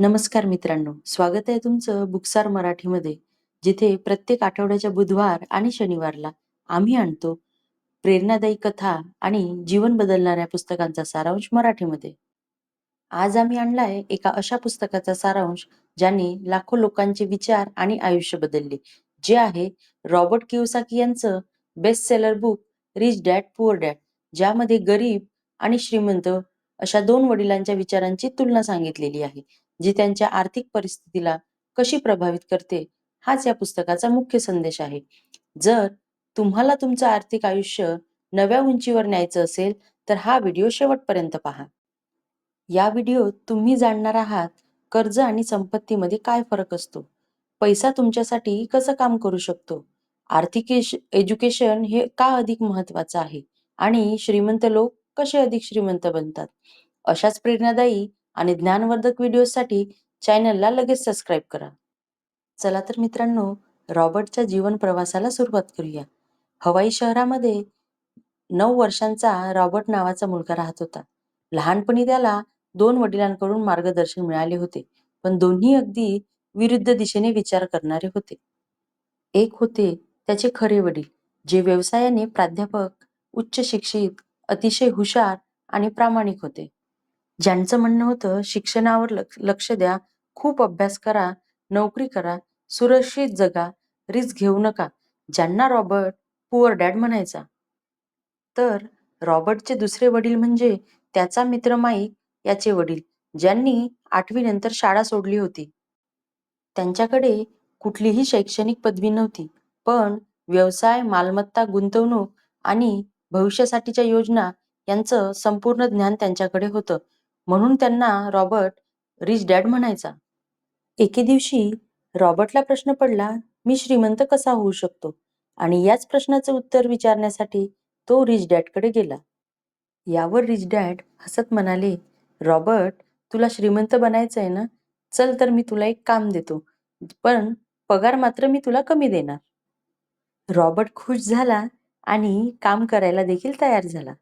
नमस्कार मित्रांनो, स्वागत आहे तुमचं बुकसार मराठीमध्ये. जिथे प्रत्येक आठवड्याच्या बुधवार आणि शनिवारला आम्ही आणतो प्रेरणादायी कथा आणि जीवन बदलणाऱ्या पुस्तकांचा सारांश मराठीमध्ये. आज आम्ही आणलाय एका अशा पुस्तकाचा सारांश ज्याने लाखो लोकांचे विचार आणि आयुष्य बदलले. जे आहे रॉबर्ट कियोसाकी यांचं best seller book rich dad poor dad ज्यामध्ये गरीब आणि श्रीमंत अशा दोन वडिलांच्या विचारांची तुलना सांगितलेली आहे. जी त्यांच्या आर्थिक परिस्थितीला कशी प्रभावित करते हाच या पुस्तकाचा मुख्य संदेश आहे. जर तुम्हाला तुमचं आर्थिक आयुष्य नव्या उंचीवर न्यायचं असेल तर हा व्हिडिओ शेवटपर्यंत पहा. या व्हिडिओत तुम्ही जाणणार आहात कर्ज आणि संपत्तीमध्ये काय फरक असतो, पैसा तुमच्यासाठी कसं काम करू शकतो, आर्थिक एज्युकेशन हे का अधिक महत्वाचं आहे आणि श्रीमंत लोक कसे अधिक श्रीमंत बनतात. अशाच प्रेरणादायी आणि ज्ञानवर्धक व्हिडिओसाठी चॅनलला लगेच सबस्क्राईब करा. चला तर मित्रांनो, रॉबर्टच्या जीवन प्रवासाला सुरुवात करूया. हवाई शहरामध्ये नऊ वर्षांचा रॉबर्ट नावाचा मुलगा राहत होता. लहानपणी त्याला दोन वडिलांकडून मार्गदर्शन मिळाले होते, पण दोन्ही अगदी विरुद्ध दिशेने विचार करणारे होते. एक होते त्याचे खरे वडील, जे व्यवसायाने प्राध्यापक, उच्च शिक्षित, अतिशय हुशार आणि प्रामाणिक होते. ज्यांचं म्हणणं होतं शिक्षणावर लक्ष लक्ष द्या, खूप अभ्यास करा, नोकरी करा, सुरक्षित जगा, रिस्क घेऊ नका. ज्यांना रॉबर्ट पुअर डॅड म्हणायचा. तर रॉबर्टचे दुसरे वडील म्हणजे त्याचा मित्र माईक याचे वडील, ज्यांनी आठवी नंतर शाळा सोडली होती. त्यांच्याकडे कुठलीही शैक्षणिक पदवी नव्हती, पण व्यवसाय, मालमत्ता, गुंतवणूक आणि भविष्यासाठीच्या योजना यांचं संपूर्ण ज्ञान त्यांच्याकडे होतं. म्हणून त्यांना रॉबर्ट रिच डॅड म्हणायचा. एके दिवशी रॉबर्टला प्रश्न पडला, मी श्रीमंत कसा होऊ शकतो? आणि याच प्रश्नाचं उत्तर विचारण्यासाठी तो रिच डॅडकडे गेला. यावर रिच डॅड हसत म्हणाले, रॉबर्ट, तुला श्रीमंत बनायचं आहे ना? चल तर मी तुला एक काम देतो, पण पगार मात्र मी तुला कमी देणार. रॉबर्ट खुश झाला आणि काम करायला देखील तयार झाला.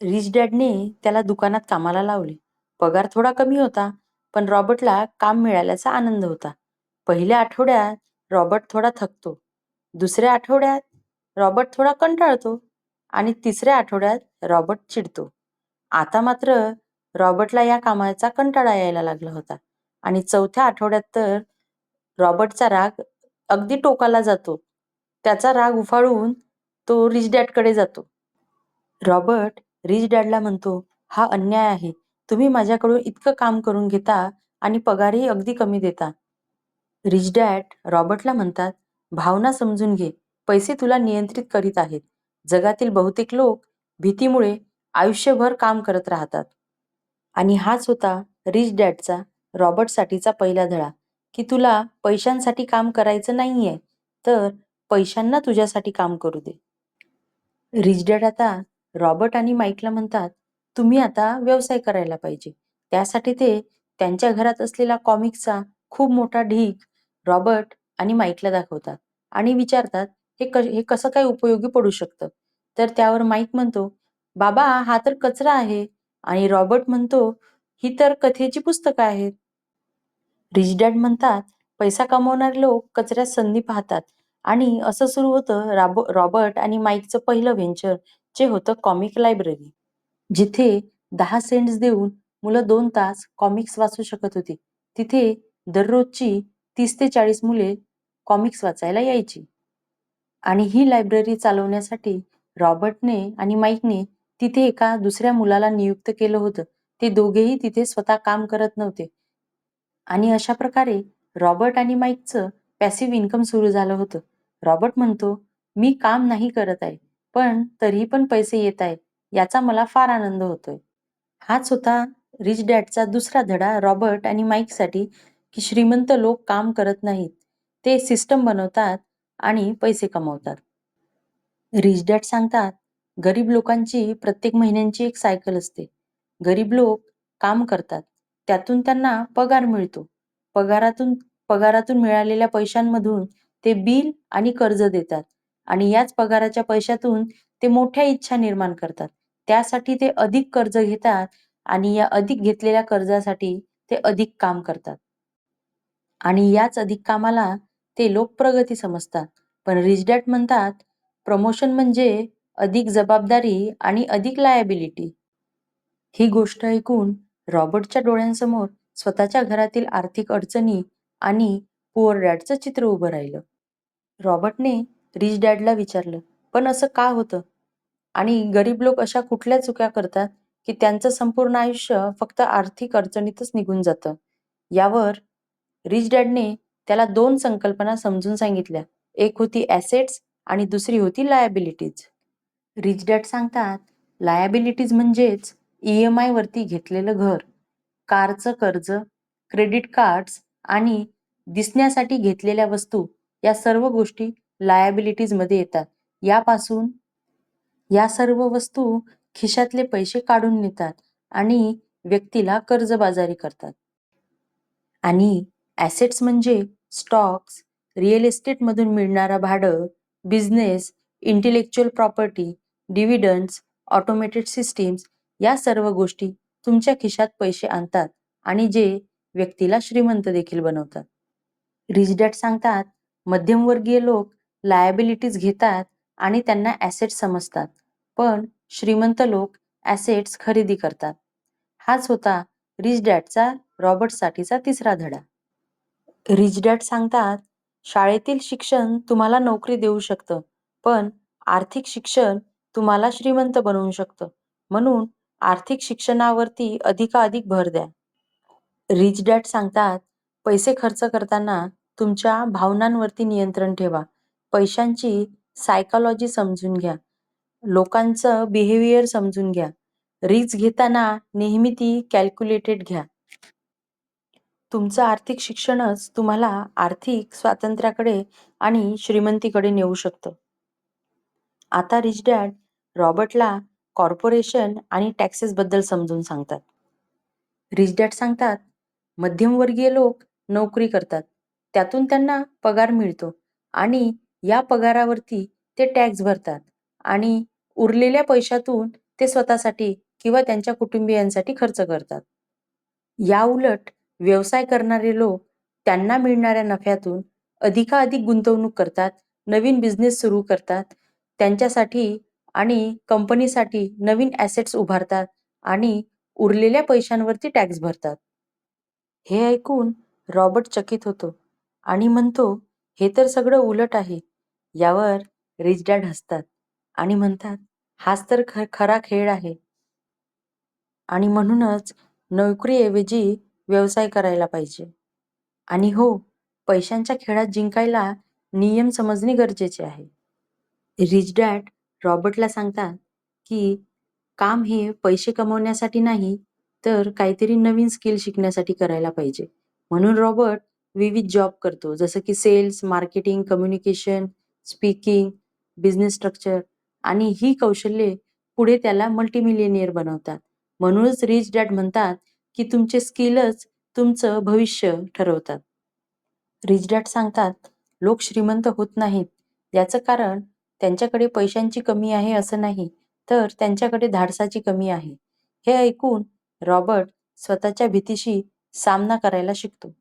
रिच डॅडने त्याला दुकानात कामाला लावले. पगार थोडा कमी होता, पण रॉबर्टला काम मिळाल्याचा आनंद होता. पहिल्या आठवड्यात रॉबर्ट थोडा थकतो, दुसऱ्या आठवड्यात रॉबर्ट थोडा कंटाळतो आणि तिसऱ्या आठवड्यात रॉबर्ट चिडतो. आता मात्र रॉबर्टला या कामाचा कंटाळा यायला लागला होता आणि चौथ्या आठवड्यात तर रॉबर्टचा राग अगदी टोकाला जातो. त्याचा राग उफाळून तो रिच डॅडकडे जातो. रॉबर्ट रिच डॅडला म्हणतो, हा अन्याय आहे. तुम्ही माझ्याकडून इतकं काम करून घेता आणि पगारही अगदी कमी देता. रिच डॅड रॉबर्टला म्हणतात, भावना समजून घे. पैसे तुला नियंत्रित करीत आहेत. जगातील बहुतेक लोक भीतीमुळे आयुष्यभर काम करत राहतात. आणि हाच होता रिच डॅडचा रॉबर्टसाठीचा पहिला धडा, की तुला पैशांसाठी काम करायचं नाहीये, तर पैशांना तुझ्यासाठी काम करू दे. रिच डॅड आता रॉबर्ट आणि माईकला म्हणतात, तुम्ही आता व्यवसाय करायला पाहिजे. त्यासाठी ते त्यांच्या घरात असलेला कॉमिकचा खूप मोठा ढीग रॉबर्ट आणि माईकला दाखवतात आणि विचारतात, हे क हे कसं काय उपयोगी पडू शकतं? तर त्यावर माईक म्हणतो, बाबा हा तर कचरा आहे. आणि रॉबर्ट म्हणतो, ही तर कथेची पुस्तकं आहेत. रिच डॅड म्हणतात, पैसा कमवणारे लोक कचऱ्यात संधी पाहतात आणि असं सुरू होतं राबो रॉबर्ट आणि माईकचं पहिलं व्हेंचर, जे होतं कॉमिक लायब्ररी. जिथे दहा सेंट्स देऊन मुलं दोन तास कॉमिक्स वाचू शकत होती. तिथे दररोजची तीस ते चाळीस मुले कॉमिक्स वाचायला यायची. आणि ही लायब्ररी चालवण्यासाठी रॉबर्टने आणि माईकने तिथे एका दुसऱ्या मुलाला नियुक्त केलं होतं. ते दोघेही तिथे स्वतः काम करत नव्हते. आणि अशा प्रकारे रॉबर्ट आणि माईकचं पॅसिव्ह इन्कम सुरू झालं होतं. रॉबर्ट म्हणतो, मी काम नाही करत आहे, पण तरीही पण पैसे येत आहेत, याचा मला फार आनंद होतोय. हाच होता रिच डॅडचा दुसरा धडा रॉबर्ट आणि माईकसाठी, की श्रीमंत लोक काम करत नाहीत. ते सिस्टम बनवतात आणि पैसे कमवतात. रिच डॅड सांगतात, गरीब लोकांची प्रत्येक महिन्यांची एक सायकल असते. गरीब लोक काम करतात, त्यातून त्यांना पगार मिळतो. पगारातून पगारातून मिळालेल्या पैशांमधून ते बिल आणि कर्ज देतात आणि याच पगाराच्या पैशातून ते मोठ्या इच्छा निर्माण करतात. त्यासाठी ते अधिक कर्ज घेतात आणि या अधिक घेतलेल्या कर्जासाठी ते अधिक काम करतात. आणि याच अधिक कामाला ते लोक प्रगती समजतात. पण रिजडॅट म्हणतात प्रमोशन म्हणजे अधिक जबाबदारी आणि अधिक लायबिलिटी ही गोष्ट ऐकून रॉबर्टच्या डोळ्यांसमोर स्वतःच्या घरातील आर्थिक अडचणी आणि पुअर डॅडचं चित्र उभं राहिलं. रॉबर्टने रिच डॅडला विचारलं पण असं का होतं? आणि गरीब लोक अशा कुठल्या चुक्या करतात की त्यांचं संपूर्ण आयुष्य फक्त आर्थिक अडचणीतच निघून जातं? यावर रिच डॅडने त्याला दोन संकल्पना समजून सांगितल्या. एक होती ॲसेट्स आणि दुसरी होती लायबिलिटीज रिच डॅड सांगतात लायबिलिटीज म्हणजेच ई एम आयवरती घेतलेलं घर कारचं कर्ज क्रेडिट कार्ड्स आणि दिसण्यासाठी घेतलेल्या वस्तू या सर्व गोष्टी लायबिलिटीजमध्ये येतात. यापासून या सर्व वस्तू खिशातले पैसे काढून नेतात आणि व्यक्तीला कर्जबाजारी करतात. आणि ॲसेट्स म्हणजे स्टॉक्स रिअल इस्टेटमधून मिळणारा भाडं business intellectual property dividends automated systems या सर्व गोष्टी तुमच्या खिशात पैसे आणतात आणि जे व्यक्तीला श्रीमंत देखील बनवतात. रिच डॅड सांगतात मध्यमवर्गीय लोक लायबिलिटीज घेतात आणि त्यांना ॲसेट्स समजतात. पण श्रीमंत लोक ॲसेट्स खरेदी करतात. हाच होता रिच डॅडचा रॉबर्टसाठीचा तिसरा धडा. रिच डॅड सांगतात शाळेतील शिक्षण तुम्हाला नोकरी देऊ शकतं पण आर्थिक शिक्षण तुम्हाला श्रीमंत बनवू शकतं. म्हणून आर्थिक शिक्षणावरती अधिकाधिक भर द्या. रिच डॅड सांगतात पैसे खर्च करताना तुमच्या भावनांवरती नियंत्रण ठेवा. पैशांची सायकॉलॉजी समजून घ्या. लोकांचं बिहेवियर समजून घ्या. रिस्क घेताना नेहमी ती कॅल्क्युलेटेड घ्या. तुमचं आर्थिक शिक्षणच तुम्हाला आर्थिक स्वातंत्र्याकडे आणि श्रीमंतीकडे नेऊ शकतं. आता रिच डॅड रॉबर्टला कॉर्पोरेशन आणि टॅक्सेसबद्दल समजून सांगतात. रिच डॅड सांगतात मध्यमवर्गीय लोक नोकरी करतात. त्यातून त्यांना पगार मिळतो आणि या पगारावरती ते टॅक्स भरतात आणि उरलेल्या पैशातून ते स्वतःसाठी किंवा त्यांच्या कुटुंबियांसाठी खर्च करतात. या उलट व्यवसाय करणारे लोक त्यांना मिळणाऱ्या नफ्यातून अधिकाधिक गुंतवणूक करतात नवीन बिझनेस सुरू करतात त्यांच्यासाठी आणि कंपनीसाठी नवीन ॲसेट्स उभारतात आणि उरलेल्या पैशांवरती टॅक्स भरतात. हे ऐकून रॉबर्ट चकित होतो आणि म्हणतो हे तर सगळं उलट आहे. यावर रिच डॅड हसतात आणि म्हणतात हाच तर ख खरा खेळ आहे. आणि म्हणूनच नोकरीऐवजी व्यवसाय करायला पाहिजे. आणि हो पैशांच्या खेळात जिंकायला नियम समजणे गरजेचे आहे. रिच डॅड रॉबर्टला सांगतात की काम हे पैसे कमवण्यासाठी नाही तर काहीतरी नवीन स्किल शिकण्यासाठी करायला पाहिजे. म्हणून रॉबर्ट विविध जॉब करतो जसं की sales marketing communication speaking business structure आणि ही कौशल्ये पुढे त्याला मल्टीमिलियनियर बनवतात. म्हणूनच रिच डॅड म्हणतात की तुमचे स्किलच तुमचं भविष्य ठरवतात. रिच डॅड सांगतात लोक श्रीमंत होत नाहीत. याचं कारण त्यांच्याकडे पैशांची कमी आहे असं नाही तर त्यांच्याकडे धाडसाची कमी आहे. हे ऐकून रॉबर्ट स्वतःच्या भीतीशी सामना करायला शिकतो.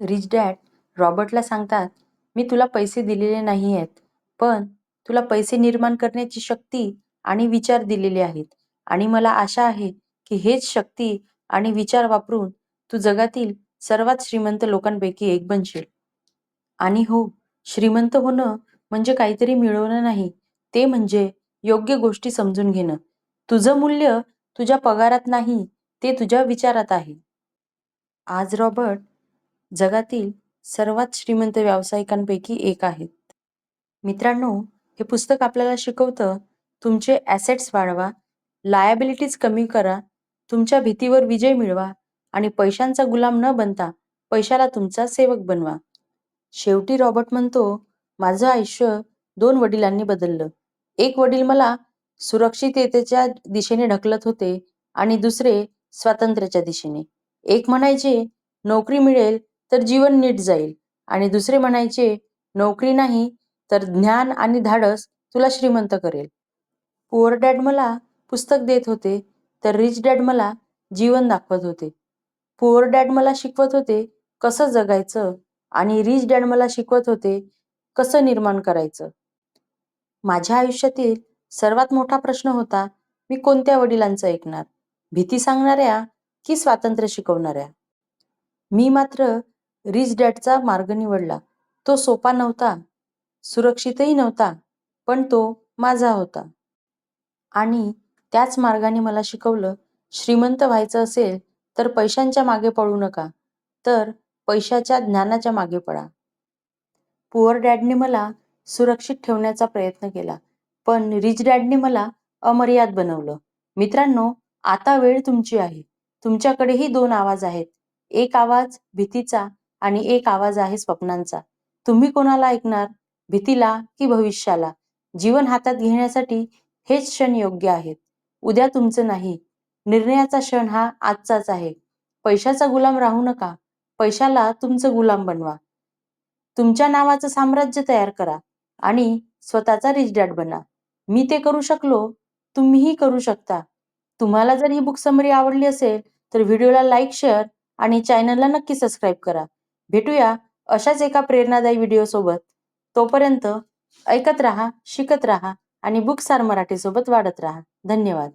रिच डॅड रॉबर्टला सांगतात मी तुला पैसे दिलेले नाही आहेत पण तुला पैसे निर्माण करण्याची शक्ती आणि विचार दिलेले आहेत. आणि मला आशा आहे की हेच शक्ती आणि विचार वापरून तू जगातील सर्वात श्रीमंत लोकांपैकी एक बनशील. आणि हो श्रीमंत होणं म्हणजे काहीतरी मिळवणं नाही ते म्हणजे योग्य गोष्टी समजून घेणं. तुझं मूल्य तुझ्या पगारात नाही ते तुझ्या विचारात आहे. आज रॉबर्ट जगातील सर्वात श्रीमंत व्यावसायिकांपैकी एक आहेत. मित्रांनो हे पुस्तक आपल्याला शिकवतं तुमचे ॲसेट्स वाढवा लायबिलिटीज कमी करा तुमच्या भीतीवर विजय मिळवा आणि पैशांचा गुलाम न बनता पैशाला तुमचा सेवक बनवा. शेवटी रॉबर्ट म्हणतो माझं आयुष्य दोन वडिलांनी बदललं. एक वडील मला सुरक्षिततेच्या दिशेने ढकलत होते आणि दुसरे स्वातंत्र्याच्या दिशेने. एक म्हणायचे नोकरी मिळेल तर जीवन नीट जाईल. आणि दुसरे म्हणायचे नोकरी नाही तर ज्ञान आणि धाडस तुला श्रीमंत करेल. पुअर डॅड मला पुस्तक देत होते तर रिच डॅड मला जीवन दाखवत होते. पुअर डॅड मला शिकवत होते कसं जगायचं? आणि रिच डॅड मला शिकवत होते कसं निर्माण करायचं? माझ्या आयुष्यातील सर्वात मोठा प्रश्न होता मी कोणत्या वडिलांचं ऐकणार? भीती सांगणाऱ्या की स्वातंत्र्य शिकवणाऱ्या? मी मात्र रिच डॅडचा मार्ग निवडला. तो सोपा नव्हता सुरक्षितही नव्हता पण तो माझा होता. आणि त्याच मार्गाने मला शिकवलं श्रीमंत व्हायचं असेल तर पैशांच्या मागे पळू नका तर पैशाच्या ज्ञानाच्या मागे पडा पुअर डॅडने मला सुरक्षित ठेवण्याचा प्रयत्न केला पण रिच डॅडने मला अमर्याद बनवलं. मित्रांनो आता वेळ तुमची आहे. तुमच्याकडेही दोन आवाज आहेत. एक आवाज भीतीचा आणि एक आवाज आहे स्वप्नांचा. तुम्ही कोणाला ऐकणार? भीतीला की भविष्याला? जीवन हातात घेण्यासाठी हेच क्षण योग्य आहेत. उद्या तुमचं नाही. निर्णयाचा क्षण हा आजचाच आहे. पैशाचा गुलाम राहू नका. पैशाला तुमचं गुलाम बनवा. तुमच्या नावाचं साम्राज्य तयार करा आणि स्वतःचा रिचडॅड बना. मी ते करू शकलो तुम्हीही करू शकता. तुम्हाला जर ही बुक समरी आवडली असेल तर व्हिडिओला लाईक शेअर आणि चॅनलला नक्की सबस्क्राईब करा. भेटूया अशाच एका प्रेरणादायी व्हिडिओ सोबत. तोपर्यंत ऐकत राहा शिकत राहा आणि बुक सार मराठी सोबत वाढत राहा. धन्यवाद.